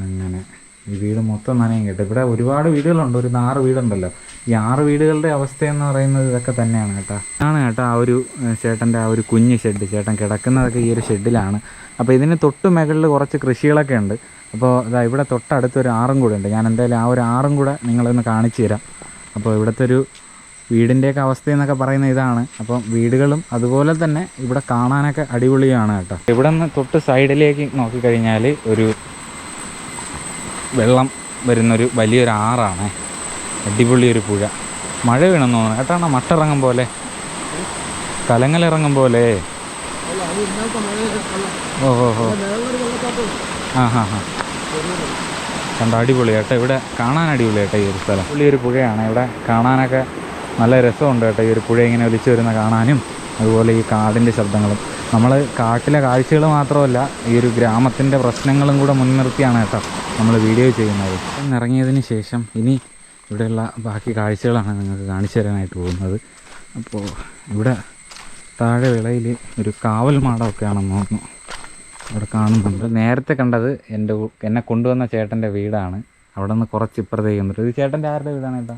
അങ്ങനെ. ഈ വീട് മൊത്തം നനയും കേട്ടോ. ഇവിടെ ഒരുപാട് വീടുകളുണ്ട്. ഒരു ആറ് വീടുണ്ടല്ലോ. ഈ ആറ് വീടുകളുടെ അവസ്ഥയെന്ന് പറയുന്നത് ഇതൊക്കെ തന്നെയാണ് കേട്ടോ. ആണ് കേട്ടോ ആ ഒരു ചേട്ടന്റെ ആ ഒരു കുഞ്ഞ് ഷെഡ്. ചേട്ടൻ കിടക്കുന്നതൊക്കെ ഈ ഒരു ഷെഡിലാണ്. അപ്പോൾ ഇതിന് തൊട്ട് മുകളിൽ കുറച്ച് കൃഷികളൊക്കെ ഉണ്ട്. അപ്പോൾ ഇതാ ഇവിടെ തൊട്ടടുത്ത് ഒരു ആറും കൂടെ ഉണ്ട്. ഞാൻ എന്തായാലും ആ ഒരു ആറും കൂടെ നിങ്ങളൊന്ന് കാണിച്ചു തരാം. അപ്പോൾ ഇവിടുത്തെ ഒരു വീടിന്റെയൊക്കെ അവസ്ഥ എന്നൊക്കെ പറയുന്ന ഇതാണ്. അപ്പം വീടുകളും അതുപോലെ തന്നെ ഇവിടെ കാണാനൊക്കെ അടിപൊളിയാണ് കേട്ടോ. ഇവിടെ നിന്ന് തൊട്ട് സൈഡിലേക്ക് നോക്കിക്കഴിഞ്ഞാൽ ഒരു വെള്ളം വരുന്നൊരു വലിയൊരു ആറാണ്. അടിപൊളി ഒരു പുഴ. മഴ വീണെന്ന് തോന്നുന്നു. ഏട്ടാണ മട്ടിറങ്ങും പോലെ. കലങ്ങലിറങ്ങും പോലെ. ഓഹോ ആ ഹാ ഹാ കണ്ട അടിപൊളി. ഏട്ടാ ഇവിടെ കാണാൻ അടിപൊളി ഏട്ടാ ഈ ഒരു സ്ഥലം. പുള്ളി ഒരു പുഴയാണ്. ഇവിടെ കാണാനൊക്കെ നല്ല രസമുണ്ട് കേട്ടോ ഈ ഒരു പുഴ ഇങ്ങനെ ഒലിച്ചു വരുന്ന കാണാനും അതുപോലെ ഈ കാടിന്റെ ശബ്ദങ്ങളും. നമ്മൾ കാട്ടിലെ കാഴ്ചകൾ മാത്രമല്ല ഈ ഒരു ഗ്രാമത്തിന്റെ പ്രശ്നങ്ങളും കൂടെ മുൻനിർത്തിയാണ് കേട്ടോ നമ്മൾ വീഡിയോ ചെയ്യുന്നത്. ഇറങ്ങിയതിന് ശേഷം ഇനി ഇവിടെയുള്ള ബാക്കി കാഴ്ചകളാണ് നിങ്ങൾക്ക് കാണിച്ചു തരാനായിട്ട് പോകുന്നത്. അപ്പോൾ ഇവിടെ താഴെ വിളയിൽ ഒരു കാവൽ മാടമൊക്കെയാണെന്ന് തോന്നുന്നു. ഇവിടെ കാണുന്നുണ്ട്. നേരത്തെ കണ്ടത് എന്റെ എന്നെ കൊണ്ടുവന്ന ചേട്ടന്റെ വീടാണ്. അവിടെ നിന്ന് കുറച്ച് ഇപ്പുറത്തേക്ക് വന്നിട്ട്. ഇത് ചേട്ടന്റെ ആരുടെ വീടാണ് ഏട്ടാ?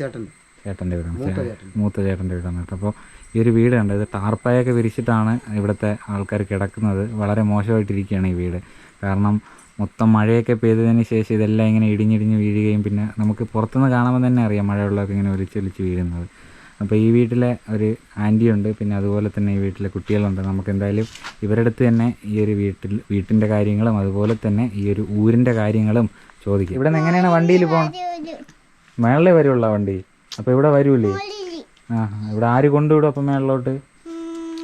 ചേട്ടൻ ചേട്ടന്റെ. വീടാണ്. മൂത്ത ചേട്ടന്റെ. വീടാണ് കേട്ടോ. അപ്പോൾ ഈ ഒരു വീട് കണ്ടത് ഇത് ടാർപ്പായൊക്കെ വിരിച്ചിട്ടാണ് ഇവിടുത്തെ ആൾക്കാർ കിടക്കുന്നത്. വളരെ മോശമായിട്ടിരിക്കുകയാണ് ഈ വീട്. കാരണം മൊത്തം മഴയൊക്കെ പെയ്തതിന് ശേഷം ഇതെല്ലാം ഇങ്ങനെ ഇടിഞ്ഞിടിഞ്ഞ് വീഴുകയും പിന്നെ നമുക്ക് പുറത്തുനിന്ന് കാണുമ്പോൾ തന്നെ അറിയാം മഴവെള്ളമൊക്കെ ഇങ്ങനെ ഒലിച്ചൊലിച്ച് വീഴുന്നത്. അപ്പോൾ ഈ വീട്ടിലെ ഒരു ആന്റി ഉണ്ട് പിന്നെ അതുപോലെ തന്നെ ഈ വീട്ടിലെ കുട്ടികളുണ്ട്. നമുക്ക് എന്തായാലും ഇവരടുത്ത് തന്നെ ഈ ഒരു വീട്ടിൽ വീട്ടിന്റെ കാര്യങ്ങളും അതുപോലെ തന്നെ ഈ ഒരു ഊരിന്റെ കാര്യങ്ങളും ചോദിക്കും. ഇവിടെ നിന്ന് എങ്ങനെയാണ് വണ്ടിയിൽ പോകണം മേളിലേ വരുള്ള വണ്ടി. അപ്പോൾ ഇവിടെ വരൂലേ? ആ. ഇവിടെ ആര് കൊണ്ടുവിടും അപ്പം മേളിലോട്ട്?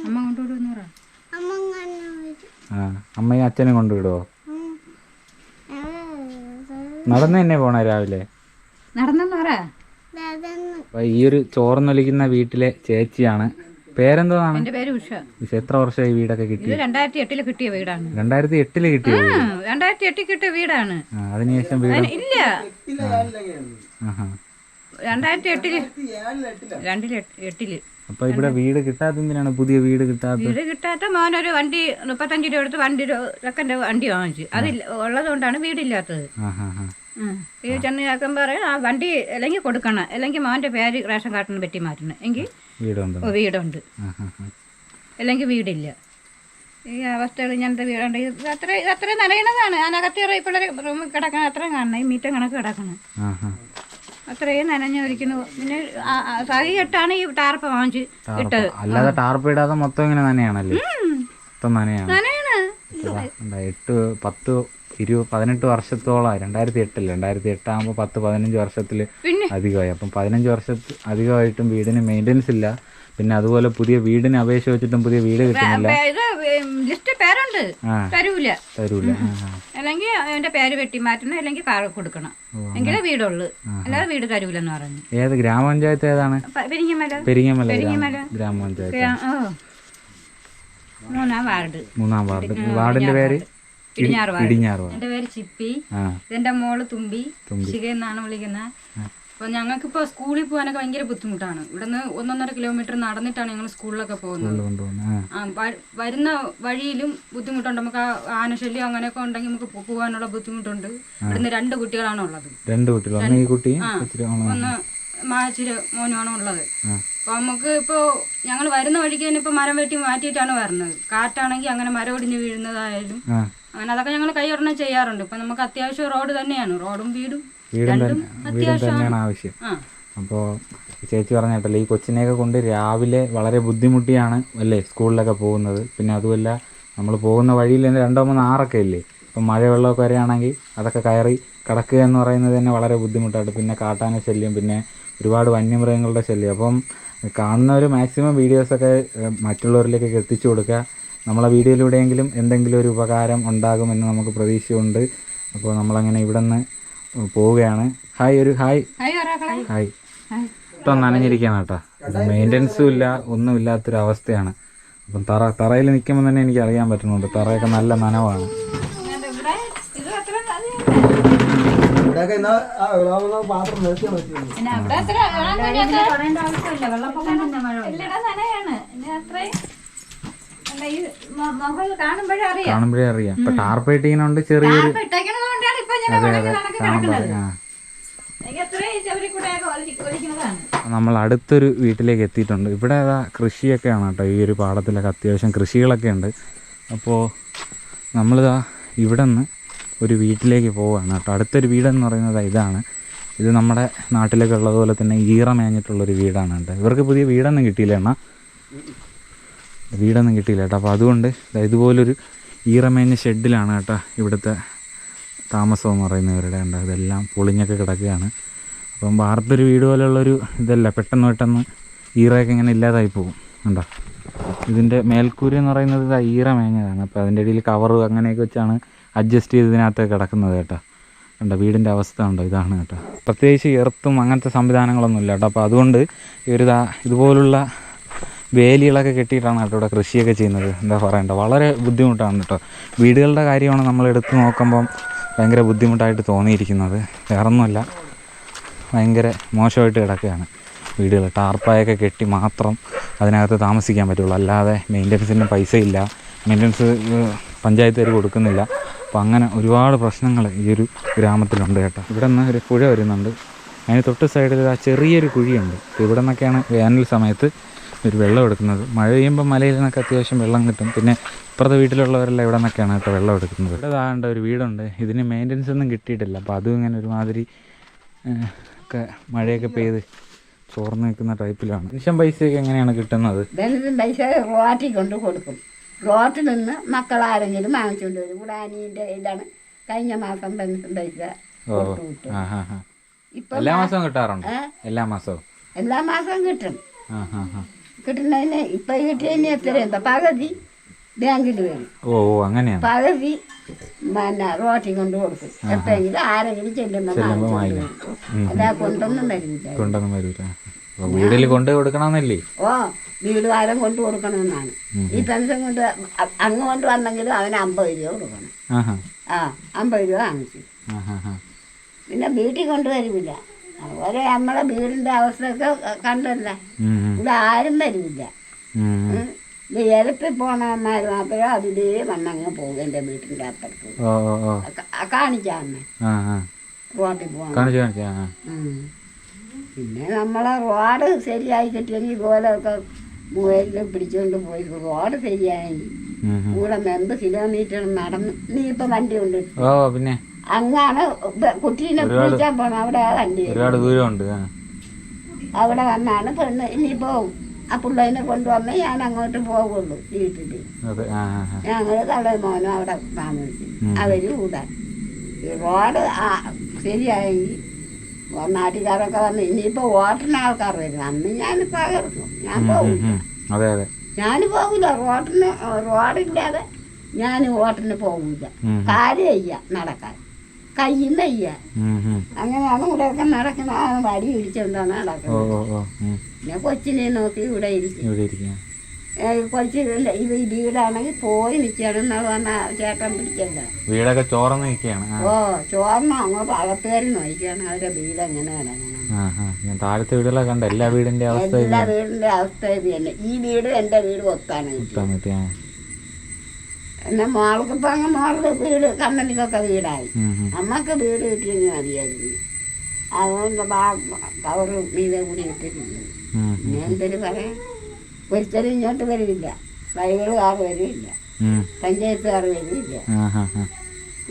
അമ്മ കൊണ്ടുവിടുമെന്ന് പറ. ആ അമ്മയും അച്ഛനും കൊണ്ടുവിടുവോ? നടന്ന് തന്നെ പോണേ രാവിലെ. നടന്നെന്ന് പറ. അപ്പോൾ ഈ ഒരു ചോർന്നൊലിക്കുന്ന വീട്ടിലെ ചേച്ചിയാണ്. പേരെന്തോന്നാണ് എന്റെ പേര് ഉഷ. ഇത് എത്ര വർഷമായി വീടൊക്കെ കിട്ടി? ഇത് രണ്ടായിരത്തി എട്ടിൽ കിട്ടിയ വീടാണ്. രണ്ടായിരത്തി എട്ടിൽ കിട്ടിയ ആ, രണ്ടായിരത്തി എട്ടിൽ കിട്ടിയ വീടാണ്. അതിനുശേഷം വീട്? ഇല്ല. രണ്ടായിരത്തി എട്ടിൽ രണ്ടിൽ എട്ട്- എട്ടിൽ അപ്പോൾ ഇവിടെ വീട് കിട്ടാത്തതിനാണ് പുതിയ വീട് കിട്ടാത്ത വീട് കിട്ടാത്ത മോനൊരു വണ്ടി മുപ്പത്തഞ്ച് രൂപ എടുത്ത് വണ്ടി ചെക്കന്റെ വണ്ടി വാങ്ങിച്ചു. അതില്ല ഉള്ളത് കൊണ്ടാണ് വീടില്ലാത്തത്. ഈ ചെന്ന് കേൾക്കുമ്പോൾ പറയും ആ വണ്ടി അല്ലെങ്കിൽ കൊടുക്കണം. അല്ലെങ്കിൽ മോന്റെ പേര് റേഷൻ കാർഡിന് പറ്റി മാറ്റണം. എങ്കിൽ വീടുണ്ട്. വീടുണ്ട്. അല്ലെങ്കിൽ വീടില്ല. ഈ അവസ്ഥകൾ ഇങ്ങനത്തെ വീടുണ്ട്. ഇത് അത്ര ഇത് അത്രയും നനയണതാണ്. അതിനകത്ത് ഇപ്പോഴേ റൂമിൽ കിടക്കണം അത്രയും കാണണം. ഈ മീറ്റം കണക്ക് കിടക്കണം. അത്രയും നനഞ്ഞിരിക്കുന്നു പിന്നെ സഹി കെട്ടാണ് ഈ ടാർപ്പ് വാങ്ങിച്ച് ഇട്ടത്. അല്ലാതെ ടാർപ്പ് ഇടാതെ മൊത്തം ഇങ്ങനെ നനയാണല്ലേ? മൊത്തം നനയാണ്. എട്ട് പത്ത് ഇരുപത് പതിനെട്ട് വർഷത്തോളം രണ്ടായിരത്തി എട്ടിൽ രണ്ടായിരത്തി എട്ടാകുമ്പോൾ പത്ത് പതിനഞ്ച് വർഷത്തിൽ അധികമായി. അപ്പം പതിനഞ്ച് വർഷത്തിൽ അധികമായിട്ടും വീടിന് മെയിന്റെനൻസ് ഇല്ല. പിന്നെ അതുപോലെ പുതിയ വീടിന് അപേക്ഷ വെച്ചിട്ടും പുതിയ വീട് കിട്ടുന്നില്ല. ലിസ്റ്റ് പേരുണ്ട് തരൂല. തരൂല. അല്ലെങ്കിൽ എന്റെ പേര് വെട്ടി മാറ്റണം അല്ലെങ്കിൽ കാർ കൊടുക്കണം. എങ്കിലേ വീടുള്ളൂ. അല്ലാതെ വീട് തരൂലെന്ന് പറഞ്ഞു. ഏത് ഗ്രാമപഞ്ചായത്ത് ഏതാണ്? പെരിങ്ങമല പെരിങ്ങമല. പെരിങ്ങമല. ഗ്രാമ- ഗ്രാമപഞ്ചായത്ത്. മൂന്നാം വാർഡ്. മൂന്നാം വാർഡ്. വാർഡിന്റെ പേര്? ഇടിഞ്ഞാറ് വാർഡ്. എന്റെ പേര് ചിപ്പി. എന്റെ മോൾ തുമ്പി. തുമ്പി. എന്നാണ് വിളിക്കുന്നത് അപ്പൊ ഞങ്ങൾക്കിപ്പോ സ്കൂളിൽ പോകാനൊക്കെ ഭയങ്കര ബുദ്ധിമുട്ടാണ്. ഇവിടുന്ന് ഒന്നൊന്നര കിലോമീറ്റർ നടന്നിട്ടാണ് ഞങ്ങൾ സ്കൂളിലൊക്കെ പോകുന്നത്. ആ. വരുന്ന വഴിയിലും ബുദ്ധിമുട്ടുണ്ട്. നമുക്ക് ആനശല്യം അങ്ങനെയൊക്കെ ഉണ്ടെങ്കിൽ നമുക്ക് പോകാനുള്ള ബുദ്ധിമുട്ടുണ്ട്. ഇവിടുന്ന് രണ്ട് കുട്ടികളാണ് ഉള്ളത്. രണ്ട് കുട്ടികൾ ഒന്ന് ഈ കുട്ടി? ഒന്ന് മാച്ചിരി മോനുമാണ് ഉള്ളത്. അപ്പൊ നമുക്ക് ഇപ്പോ ഞങ്ങൾ വരുന്ന വഴിക്ക് തന്നെ ഇപ്പൊ മരം വെട്ടി മാറ്റിയിട്ടാണ് വരുന്നത് കാറ്റാണെങ്കിൽ അങ്ങനെ മരം ഒടിഞ്ഞ് വീഴുന്നതായാലും അങ്ങനെ അതൊക്കെ ഞങ്ങൾ കൈ ഉടനെ ചെയ്യാറുണ്ട്. ഇപ്പൊ നമുക്ക് അത്യാവശ്യം റോഡ് തന്നെയാണ്. റോഡും വീടും. വീടും തന്നെ വീടും തന്നെയാണ് ആവശ്യം. അപ്പോൾ ചേച്ചി പറഞ്ഞിട്ടല്ലേ ഈ കൊച്ചിനെയൊക്കെ കൊണ്ട് രാവിലെ വളരെ ബുദ്ധിമുട്ടിയാണ് അല്ലേ സ്കൂളിലൊക്കെ പോകുന്നത്. പിന്നെ അതുമല്ല നമ്മൾ പോകുന്ന വഴിയിൽ തന്നെ രണ്ടോ മൂന്നോ ആറൊക്കെ ഇല്ലേ? ഇപ്പം മഴവെള്ളമൊക്കെ വരികയാണെങ്കിൽ അതൊക്കെ കയറി കിടക്കുക എന്ന് പറയുന്നത് തന്നെ വളരെ ബുദ്ധിമുട്ടായിട്ട് പിന്നെ കാട്ടാന ശല്യം പിന്നെ ഒരുപാട് വന്യമൃഗങ്ങളുടെ ശല്യം. അപ്പം കാണുന്നവർ മാക്സിമം വീഡിയോസൊക്കെ മറ്റുള്ളവരിലേക്കൊക്കെ എത്തിച്ചു കൊടുക്കുക. നമ്മളെ വീഡിയോയിലൂടെയെങ്കിലും എന്തെങ്കിലും ഒരു ഉപകാരം ഉണ്ടാകുമെന്ന് നമുക്ക് പ്രതീക്ഷയുണ്ട്. അപ്പോൾ നമ്മളങ്ങനെ ഇവിടെ നിന്ന് പോവുകയാണ്. ഹായ് ഒരു ഹായ്. ഹായ് ഇപ്പം നനഞ്ഞിരിക്കുകയാണ് കേട്ടോ മെയിന്റനൻസും ഇല്ല ഒന്നും ഇല്ലാത്തൊരു അവസ്ഥയാണ്. അപ്പം തറ തറയിൽ നിൽക്കുമ്പോൾ തന്നെ എനിക്ക് അറിയാൻ പറ്റുന്നുണ്ട്. തറയൊക്കെ നല്ല നനവാണ്. പാത്രം കാണുമ്പോഴേ അറിയാം. ഇപ്പൊ ചെറിയൊരു ടാർപ്പ് കൂടെ ഒലിക്കുന്നതാണ് നമ്മൾ അടുത്തൊരു വീട്ടിലേക്ക് എത്തിയിട്ടുണ്ട്. ഇവിടെ ഏതാ കൃഷിയൊക്കെയാണ് കേട്ടോ. ഈ ഒരു പാടത്തിലൊക്കെ അത്യാവശ്യം കൃഷികളൊക്കെ ഉണ്ട്. അപ്പോൾ നമ്മളിതാ ഇവിടെ നിന്ന് ഒരു വീട്ടിലേക്ക് പോവുകയാണ് കേട്ടോ. അടുത്തൊരു വീടെന്ന് പറയുന്നത് ഇതാണ്. ഇത് നമ്മുടെ നാട്ടിലൊക്കെ ഉള്ളതുപോലെ തന്നെ ഈറ മേഞ്ഞിട്ടുള്ളൊരു വീടാണ് കേട്ടോ. ഇവർക്ക് പുതിയ വീടൊന്നും കിട്ടിയില്ല എണ്ണ. വീടൊന്നും കിട്ടിയില്ല കേട്ടോ. അപ്പോൾ അതുകൊണ്ട് ഇതുപോലൊരു ഈറമേഞ്ഞ ഷെഡിലാണ് കേട്ടോ ഇവിടുത്തെ താമസം എന്ന് പറയുന്നവരുടെ ഉണ്ട് ഇതെല്ലാം പൊളിഞ്ഞൊക്കെ കിടക്കുകയാണ്. അപ്പം വാർത്തൊരു വീട് പോലെയുള്ളൊരു ഇതല്ല. പെട്ടെന്ന് പെട്ടെന്ന് ഈറയൊക്കെ ഇങ്ങനെ ഇല്ലാതായി പോകും. ഉണ്ടോ ഇതിന്റെ മേൽക്കൂര എന്ന് പറയുന്നത് ഇതാ ഈറ മേഞ്ഞതാണ് അപ്പോൾ അതിന്റെ ഇടയിൽ കവറ് അങ്ങനെയൊക്കെ വെച്ചാണ് അഡ്ജസ്റ്റ് ചെയ്ത് ഇതിനകത്ത് കിടക്കുന്നത് കേട്ടോ. ഉണ്ടോ വീടിന്റെ അവസ്ഥ ഉണ്ടോ ഇതാണ് കേട്ടോ. പ്രത്യേകിച്ച് എർത്തും അങ്ങനത്തെ സംവിധാനങ്ങളൊന്നുമില്ല കേട്ടോ. അപ്പോൾ അതുകൊണ്ട് ഇവരിതാ ഇതുപോലുള്ള വേലികളൊക്കെ കെട്ടിയിട്ടാണ് കേട്ടോ ഇവിടെ കൃഷിയൊക്കെ ചെയ്യുന്നത്. എന്താ പറയണ്ട? വളരെ ബുദ്ധിമുട്ടാണ് കേട്ടോ. വീടുകളുടെ കാര്യമാണ് നമ്മൾ എടുത്ത് നോക്കുമ്പം ഭയങ്കര ബുദ്ധിമുട്ടായിട്ട് തോന്നിയിരിക്കുന്നത്. വേറൊന്നുമല്ല. ഭയങ്കര മോശമായിട്ട് കിടക്കുകയാണ് വീടുകൾ. ടാർപ്പായൊക്കെ കെട്ടി മാത്രം അതിനകത്ത് താമസിക്കാൻ പറ്റുള്ളൂ. അല്ലാതെ മെയിന്റനൻസിന് പൈസ ഇല്ല മെയിന്റനൻസ് പഞ്ചായത്തുകാർ കൊടുക്കുന്നില്ല. അപ്പോൾ അങ്ങനെ ഒരുപാട് പ്രശ്നങ്ങൾ ഈ ഒരു ഗ്രാമത്തിലുണ്ട് കേട്ടോ. ഇവിടെ നിന്ന് ഒരു പുഴ വരുന്നുണ്ട്. അതിന് തൊട്ട് സൈഡിൽ ആ ചെറിയൊരു കുഴിയുണ്ട്. ഇവിടെ നിന്നൊക്കെയാണ് വേനൽ സമയത്ത് ഒരു വെള്ളം എടുക്കുന്നത്. മഴ പെയ്യുമ്പോൾ മലയിൽ നിന്നൊക്കെ അത്യാവശ്യം വെള്ളം കിട്ടും. പിന്നെ ഇപ്പുറത്തെ വീട്ടിലുള്ളവരെല്ലാം ഇവിടെ നിന്നൊക്കെയാണ് കേട്ടോ വെള്ളം എടുക്കുന്നത്. ഇവിടെ താണ്ട ഒരു വീടുണ്ട്. ഇതിന് മെയിന്റനൻസ് ഒന്നും കിട്ടിയിട്ടില്ല. അപ്പോൾ അതും ഇങ്ങനെ ഒരുമാതിരി ഒക്കെ മഴയൊക്കെ പെയ്ത് ചോർന്ന് നിൽക്കുന്ന ടൈപ്പിലാണ്. പെൻഷൻ പൈസയൊക്കെ എങ്ങനെയാണ് കിട്ടുന്നത്? പൈസ റോട്ടിൽ കൊണ്ട് കൊടുക്കും. റോട്ടിൽ നിന്ന് മക്കളാരെങ്കിലും വാങ്ങിച്ചുകൊണ്ട് വരും. ഇവിടെ അനിയന്റെ ഇതാണ്. കഴിഞ്ഞ മാസം പെൻഷൻ പൈസ എല്ലാ മാസവും കിട്ടാറുണ്ട്? എല്ലാ മാസവും? എല്ലാ മാസവും കിട്ടും. കിട്ടുന്നതിന് ഇപ്പൊ കിട്ടിയതിന് എത്ര എന്താ പകുതി? ബാങ്കിൽ വരും. ഓ ഓ അങ്ങനെയാണ്. പകുതി പിന്നെ റോട്ടിൽ കൊണ്ട് കൊടുക്കും. എപ്പോഴെങ്കിലും ആരെങ്കിലും ചെല്ലുമ്പോൾ അല്ല കൊണ്ടൊന്നും വരില്ല. കൊണ്ടൊന്നും വരൂല. അപ്പോൾ വീട്ടിൽ കൊണ്ട് കൊടുക്കണമെന്നല്ലേ? ഓ വീട് വാരം കൊണ്ട് കൊടുക്കണമെന്നാണ്. ഈ പെൻഷൻ കൊണ്ട് അങ്ങ് കൊണ്ട് വന്നെങ്കിലും അവന് അമ്പത് രൂപ കൊടുക്കണം. ആ അമ്പത് രൂപ വാങ്ങിച്ചു. പിന്നെ വീട്ടിൽ കൊണ്ടുവരില്ല അതുപോലെ നമ്മളെ വീടിന്റെ അവസ്ഥയൊക്കെ കണ്ടല്ലേ? ഇവിടെ ആരും വരില്ല. എളുപ്പിൽ പോണവന്മാർ മാത്രമേ അതിലേ വന്നങ്ങ് പോകും എന്റെ വീട്ടിന്റെ അപ്പുറത്ത്. പോകണം ആ. ഉം. പിന്നെ നമ്മളെ റോഡ് ശരിയായി കിട്ടിയെങ്കിൽ ഇതുപോലെയൊക്കെ മൊബൈലിൽ പിടിച്ചുകൊണ്ട് പോയി. റോഡ് ശരിയായി. കൂടെ എന്ത് മെമ്പ് കിലോമീറ്റർ നടന്ന്. നീ ഇപ്പൊ വണ്ടി ഓ പിന്നെ? അങ്ങാണ് കുട്ടീനെ കുളിക്കാൻ പോണം അവിടെ വണ്ടി. ഒരുപാട് ദൂരമുണ്ട് അവിടെ വന്നാണ് പെണ്ണ് ഇനി ഇനിയിപ്പോ ആ പിള്ളേനെ കൊണ്ടുവന്നേ ഞാൻ അങ്ങോട്ട് പോകുള്ളൂ വീട്ടിൽ ഞങ്ങൾ തള്ളേ മോനും അവിടെ താമസിക്കും അവർ കൂടാൻ റോഡ് ശരിയായെങ്കിൽ നാട്ടുകാരൊക്കെ വന്ന് ഇനിയിപ്പോ വോട്ടിന് ആൾക്കാർ വരും. അന്ന് ഞാൻ പകർന്നു ഞാൻ പോകില്ല ഞാൻ പോകില്ല റോഡിന് റോഡില്ലാതെ ഞാൻ ഓട്ടിന് പോകില്ല കാര്യ നടക്കാൻ. ഉം, ഉം. അങ്ങനെയാണ് ഇവിടെയൊക്കെ നടക്കുന്ന വടി പിടിച്ചോണ്ടാണ് നടക്കുന്നത്. പിന്നെ കൊച്ചിനെ നോക്കി ഇവിടെ ഇരിക്കും. ഇവിടെ ഇരിക്കുക ഏ, കൊച്ചി ഇത് ഈ വീടാണെങ്കിൽ പോയി നിൽക്കണം എന്നാൽ പറഞ്ഞാ ചേട്ടൻ പിടിക്കല്ല. വീടൊക്കെ ചോർന്ന് നിൽക്കുകയാണ്. ഓ ചോറിന് അങ്ങോട്ട് അകത്തുകാരി നോക്കിയാണ് അവരുടെ വീട് എങ്ങനെ കിടക്കണം ഞാൻ താഴത്തെ വീടുകളൊക്കെ കണ്ട എല്ലാ വീടിന്റെ അവസ്ഥ എല്ലാ വീടിന്റെ അവസ്ഥ ഇത് തന്നെ. ഈ വീട് എന്റെ വീട് ഒത്താണ് ആ. എന്നാ മോൾക്ക് ഇപ്പം അങ്ങ് മോളുടെ വീട് കമ്മലിക്കൊക്കെ വീടായി. അമ്മയ്ക്ക് വീട് കിട്ടിയെങ്കിൽ മതിയായിരുന്നു. അതുകൊണ്ട് കവറ് മീതെ കൂടി ഇട്ടിട്ടുണ്ട്. പിന്നെ എന്തൊരു പറയാം? ഒരിക്കലും ഇങ്ങോട്ട് വരില്ല ഡ്രൈവറുകാർ വരില്ല. പഞ്ചായത്തുകാർ വരില്ല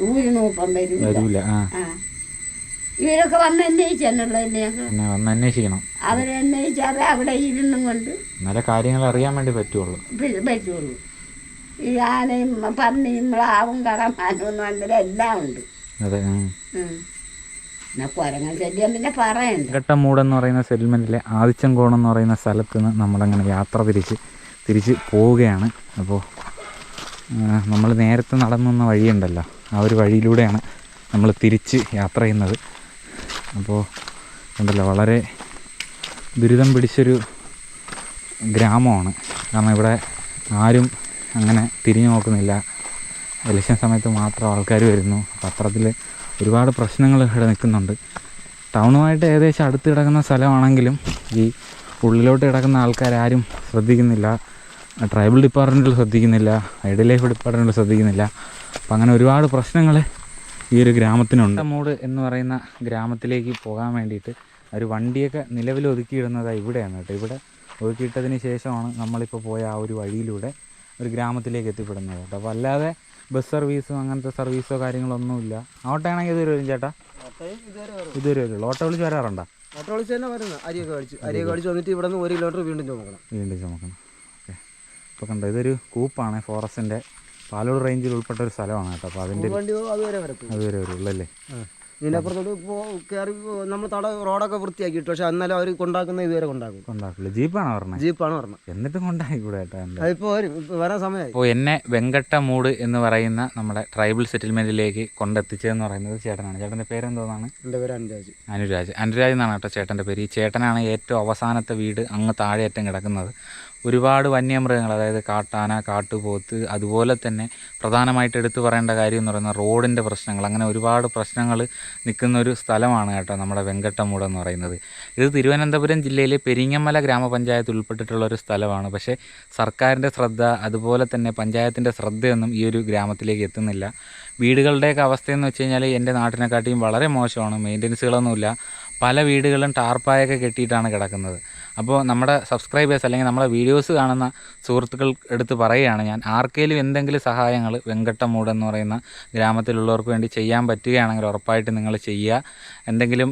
ഊരി നോപ്പം വരില്ല ഇവരൊക്കെ വന്ന് അന്വേഷിച്ചെന്നുള്ളത് വന്ന് അന്വേഷിക്കണം. അവരന്വേഷിച്ചാലേ അവിടെ ഇരുന്നും കൊണ്ട് നല്ല കാര്യങ്ങൾ അറിയാൻ വേണ്ടി പറ്റുള്ളൂ. പറ്റുള്ളൂ. ഈ ആനയും പന്നിയും മ്ലാവും കടമാനും പറഞ്ഞാൽ എല്ലാം ഉണ്ട്. അതെ ഉം. ഉം. പിന്നെ കുരങ്ങൻ ശല്യം പിന്നെ പറയണ്ട. ഇരട്ടമൂട് എന്ന് പറയുന്ന സെറ്റിൽമെന്റിലെ ആദിച്ചങ്കോണം എന്ന് പറയുന്ന സ്ഥലത്ത് നിന്ന് നമ്മളങ്ങനെ യാത്ര തിരിച്ച് തിരിച്ച് പോവുകയാണ്. അപ്പോൾ നമ്മൾ നേരത്തെ നടന്നു വന്ന വഴിയുണ്ടല്ലോ. ആ ഒരു വഴിയിലൂടെയാണ് നമ്മൾ തിരിച്ച് യാത്ര ചെയ്യുന്നത്. അപ്പോൾ ഉണ്ടല്ലോ വളരെ ദുരിതം പിടിച്ചൊരു ഗ്രാമമാണ്. കാരണം ഇവിടെ ആരും അങ്ങനെ തിരിഞ്ഞു നോക്കുന്നില്ല. ഇലക്ഷൻ സമയത്ത് മാത്രം ആൾക്കാർ വരുന്നു. പത്രത്തിൽ ഒരുപാട് പ്രശ്നങ്ങൾ ഇവിടെ നിൽക്കുന്നുണ്ട്. ടൗണുമായിട്ട് ഏകദേശം അടുത്ത് കിടക്കുന്ന സ്ഥലമാണെങ്കിലും ഈ ഉള്ളിലോട്ട് കിടക്കുന്ന ആൾക്കാരാരും ശ്രദ്ധിക്കുന്നില്ല. ട്രൈബൽ ഡിപ്പാർട്ട്മെന്റിൽ ശ്രദ്ധിക്കുന്നില്ല. വൈൽഡ് ലൈഫ് ഡിപ്പാർട്ട്മെന്റിൽ ശ്രദ്ധിക്കുന്നില്ല. അപ്പം അങ്ങനെ ഒരുപാട് പ്രശ്നങ്ങൾ ഈ ഒരു ഗ്രാമത്തിനുണ്ട്. മൂട് എന്ന് പറയുന്ന ഗ്രാമത്തിലേക്ക് പോകാൻ വേണ്ടിയിട്ട് ഒരു വണ്ടിയൊക്കെ നിലവിൽ ഒതുക്കിയിടുന്നത് ഇവിടെയാണ് കേട്ടോ. ഇവിടെ ഒതുക്കിയിട്ടതിന് ശേഷമാണ് നമ്മളിപ്പോൾ പോയ ആ ഒരു വഴിയിലൂടെ ഒരു ഗ്രാമത്തിലേക്ക് എത്തിപ്പെടുന്നത് കേട്ടോ. അപ്പോൾ അല്ലാതെ ബസ് സർവീസോ അങ്ങനത്തെ സർവീസോ കാര്യങ്ങളൊന്നുമില്ല. ആണെങ്കിൽ ഇതുവരെ വരും ചേട്ടാ. ഇതുവരെ വരുള്ളൂ ഓട്ടോ വിളിച്ച് വരാറുണ്ടോ? ഓട്ടോ വിളിച്ച് തന്നെ വരുന്നത് അരിയൊക്കെ കഴിച്ചു അരിയൊക്കെ കഴിച്ച് വന്നിട്ട് ഇവിടെ നിന്ന് ഒരു കിലോമീറ്റർ വീണ്ടും ചുമക്കണം. വീണ്ടും ചുമക്കണം. ഓക്കെ. ഇപ്പോൾ കണ്ടോ ഇതൊരു കൂപ്പാണ്. ഫോറസ്റ്റിന്റെ പാലോട് റേഞ്ചിൽ ഉൾപ്പെട്ട ഒരു സ്ഥലമാണ് കേട്ടോ. അപ്പോൾ അതിന്റെ അതുവരെ വരുള്ളൂ അല്ലേ? ഇതിനപ്പുറത്തോട്ട് ഇപ്പോൾ കയറി നമ്മൾ തട റോഡൊക്കെ വൃത്തിയാക്കിയിട്ട്. പക്ഷെ അന്നലെ അവർ കൊണ്ടാക്കുന്ന ഇതുവരെ കൊണ്ടാക്കും കൊണ്ടാക്കില്ല. ജീപ്പാണ് പറഞ്ഞത് ജീപ്പാണ് പറഞ്ഞത് എന്നിട്ടും കൊണ്ടാക്കി കൂടെ കേട്ടോ എന്റെ അതിപ്പോൾ വരും ഇപ്പൊ വരാൻ സമയമായി ഇപ്പോൾ എന്നെ വെങ്കട്ടമൂട് എന്ന് പറയുന്ന നമ്മുടെ ട്രൈബൽ സെറ്റിൽമെന്റിലേക്ക് കൊണ്ടെത്തിച്ചതെന്ന് പറയുന്നത് ചേട്ടനാണ്. ചേട്ടന്റെ പേരെന്തോന്നാണ്? എന്റെ പേര് അനുരാജ്. അനുരാജ്. അനുരാജ് എന്നാണ് കേട്ടോ ചേട്ടന്റെ പേര്. ഈ ചേട്ടനാണ് ഏറ്റവും അവസാനത്തെ വീട് അങ്ങ് താഴെയറ്റം കിടക്കുന്നത്. ഒരുപാട് വന്യമൃഗങ്ങൾ അതായത് കാട്ടാന കാട്ടുപോത്ത് അതുപോലെ തന്നെ പ്രധാനമായിട്ട് എടുത്തു പറയേണ്ട കാര്യം എന്ന് പറയുന്നത് റോഡിന്റെ പ്രശ്നങ്ങൾ. അങ്ങനെ ഒരുപാട് പ്രശ്നങ്ങൾ നിൽക്കുന്ന ഒരു സ്ഥലമാണ് കേട്ടോ നമ്മുടെ വെങ്കട്ടമൂട് എന്ന് പറയുന്നത്. ഇത് തിരുവനന്തപുരം ജില്ലയിലെ പെരിങ്ങമല ഗ്രാമപഞ്ചായത്ത് ഉൾപ്പെട്ടിട്ടുള്ള ഒരു സ്ഥലമാണ്. പക്ഷേ സർക്കാരിന്റെ ശ്രദ്ധ അതുപോലെ തന്നെ പഞ്ചായത്തിന്റെ ശ്രദ്ധയൊന്നും ഈ ഒരു ഗ്രാമത്തിലേക്ക് എത്തുന്നില്ല. വീടുകളുടെയൊക്കെ അവസ്ഥയെന്ന് വെച്ച് കഴിഞ്ഞാൽ എന്റെ നാട്ടിനെക്കാട്ടിയും വളരെ മോശമാണ്. മെയിന്റനൻസുകളൊന്നുമില്ല. പല വീടുകളും ടാർപ്പായൊക്കെ കെട്ടിയിട്ടാണ് കിടക്കുന്നത്. അപ്പോൾ നമ്മുടെ സബ്സ്ക്രൈബേഴ്സ് അല്ലെങ്കിൽ നമ്മുടെ വീഡിയോസ് കാണുന്ന സുഹൃത്തുക്കൾ എടുത്ത് പറയുകയാണ് ഞാൻ ആർക്കെങ്കിലും എന്തെങ്കിലും സഹായങ്ങൾ വെങ്കട്ടമൂട് എന്ന് പറയുന്ന ഗ്രാമത്തിലുള്ളവർക്ക് വേണ്ടി ചെയ്യാൻ പറ്റുകയാണെങ്കിൽ ഉറപ്പായിട്ട് നിങ്ങൾ ചെയ്യുക. എന്തെങ്കിലും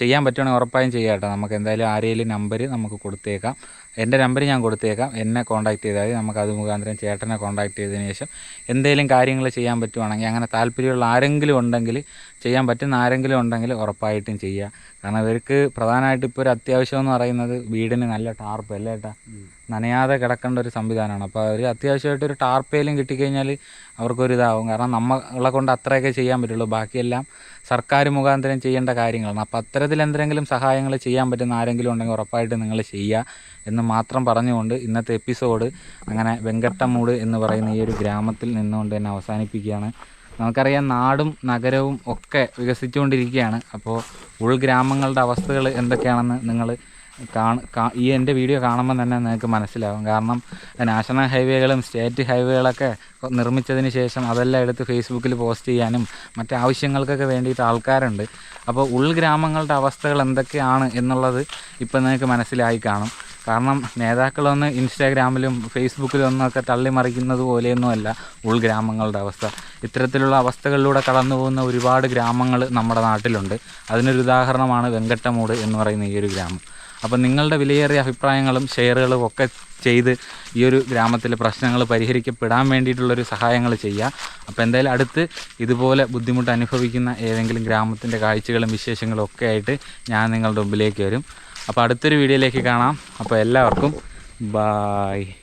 ചെയ്യാൻ പറ്റുവാണെങ്കിൽ ഉറപ്പായും ചെയ്യാം കേട്ടോ. നമുക്ക് എന്തായാലും ആരെങ്കിലും നമ്പർ നമുക്ക് കൊടുത്തേക്കാം. എന്റെ നമ്പർ ഞാൻ കൊടുത്തേക്കാം. എന്നെ കോൺടാക്ട് ചെയ്താൽ മതി. നമുക്ക് അത് മുഖാന്തരം ചേട്ടനെ കോൺടാക്ട് ചെയ്തതിന് ശേഷം എന്തെങ്കിലും കാര്യങ്ങൾ ചെയ്യാൻ പറ്റുവാണെങ്കിൽ അങ്ങനെ താല്പര്യമുള്ള ആരെങ്കിലും ഉണ്ടെങ്കിൽ ചെയ്യാൻ പറ്റുന്ന ആരെങ്കിലും ഉണ്ടെങ്കിൽ ഉറപ്പായിട്ടും ചെയ്യുക കാരണം ഇവർക്ക് പ്രധാനമായിട്ട് ഇപ്പോൾ ഒരു അത്യാവശ്യം എന്ന് പറയുന്നത് വീടിന് നല്ല ടാർപ്പ് അല്ലേ ഏട്ടാ? നനയാതെ കിടക്കേണ്ട ഒരു സംവിധാനമാണ്. അപ്പോൾ അവർ അത്യാവശ്യമായിട്ട് ഒരു ടാർപ്പേലും കിട്ടിക്കഴിഞ്ഞാൽ അവർക്കൊരു ഇതാവും കാരണം നമ്മളെ കൊണ്ട് അത്രയൊക്കെ ചെയ്യാൻ പറ്റുള്ളൂ. ബാക്കിയെല്ലാം സർക്കാർ മുഖാന്തരം ചെയ്യേണ്ട കാര്യങ്ങളാണ്. അപ്പോൾ അത്തരത്തിൽ എന്തെങ്കിലും സഹായങ്ങൾ ചെയ്യാൻ പറ്റുന്ന ആരെങ്കിലും ഉണ്ടെങ്കിൽ ഉറപ്പായിട്ട് നിങ്ങൾ ചെയ്യുക എന്ന് മാത്രം പറഞ്ഞുകൊണ്ട് ഇന്നത്തെ എപ്പിസോഡ് അങ്ങനെ വെങ്കട്ടമൂട് എന്ന് പറയുന്ന ഈ ഒരു ഗ്രാമത്തിൽ നിന്നുകൊണ്ട് തന്നെ അവസാനിപ്പിക്കുകയാണ്. നമുക്കറിയാം നാടും നഗരവും ഒക്കെ വികസിച്ചുകൊണ്ടിരിക്കുകയാണ്. അപ്പോൾ ഉൾഗ്രാമങ്ങളുടെ അവസ്ഥകൾ എന്തൊക്കെയാണെന്ന് നിങ്ങൾ കാണ ഈ എന്റെ വീഡിയോ കാണുമ്പോൾ തന്നെ നിങ്ങൾക്ക് മനസ്സിലാവും. കാരണം നാഷണൽ ഹൈവേകളും സ്റ്റേറ്റ് ഹൈവേകളൊക്കെ നിർമ്മിച്ചതിന് ശേഷം അതെല്ലാം എടുത്ത് ഫേസ്ബുക്കിൽ പോസ്റ്റ് ചെയ്യാനും മറ്റു ആവശ്യങ്ങൾക്കൊക്കെ വേണ്ടിയിട്ട് ആൾക്കാരുണ്ട്. അപ്പോൾ ഉൾഗ്രാമങ്ങളുടെ അവസ്ഥകൾ എന്തൊക്കെയാണ് എന്നുള്ളത് ഇപ്പം നിങ്ങൾക്ക് മനസ്സിലായി കാണും. കാരണം നേതാക്കളൊന്ന് ഇൻസ്റ്റാഗ്രാമിലും ഫേസ്ബുക്കിലും ഒന്നൊക്കെ തള്ളിമറിക്കുന്നത് പോലെയൊന്നുമല്ല ഉൾഗ്രാമങ്ങളുടെ അവസ്ഥ. ഇത്തരത്തിലുള്ള അവസ്ഥകളിലൂടെ കടന്നു പോകുന്ന ഒരുപാട് ഗ്രാമങ്ങൾ നമ്മുടെ നാട്ടിലുണ്ട്. അതിനൊരു ഉദാഹരണമാണ് വെങ്കട്ടമൂട് എന്ന് പറയുന്ന ഈ ഒരു ഗ്രാമം. അപ്പം നിങ്ങളുടെ വിലയേറിയ അഭിപ്രായങ്ങളും ഷെയറുകളും ഒക്കെ ചെയ്ത് ഈ ഒരു ഗ്രാമത്തിലെ പ്രശ്നങ്ങൾ പരിഹരിക്കപ്പെടാൻ വേണ്ടിയിട്ടുള്ളൊരു സഹായങ്ങൾ ചെയ്യുക. അപ്പോൾ എന്തായാലും അടുത്ത് ഇതുപോലെ ബുദ്ധിമുട്ട് അനുഭവിക്കുന്ന ഏതെങ്കിലും ഗ്രാമത്തിന്റെ കാഴ്ചകളും വിശേഷങ്ങളും ഒക്കെ ആയിട്ട് ഞാൻ നിങ്ങളുടെ മുമ്പിലേക്ക് വരും. അപ്പോൾ അടുത്തൊരു വീഡിയോയിലേക്ക് കാണാം. അപ്പോൾ എല്ലാവർക്കും ബായ്.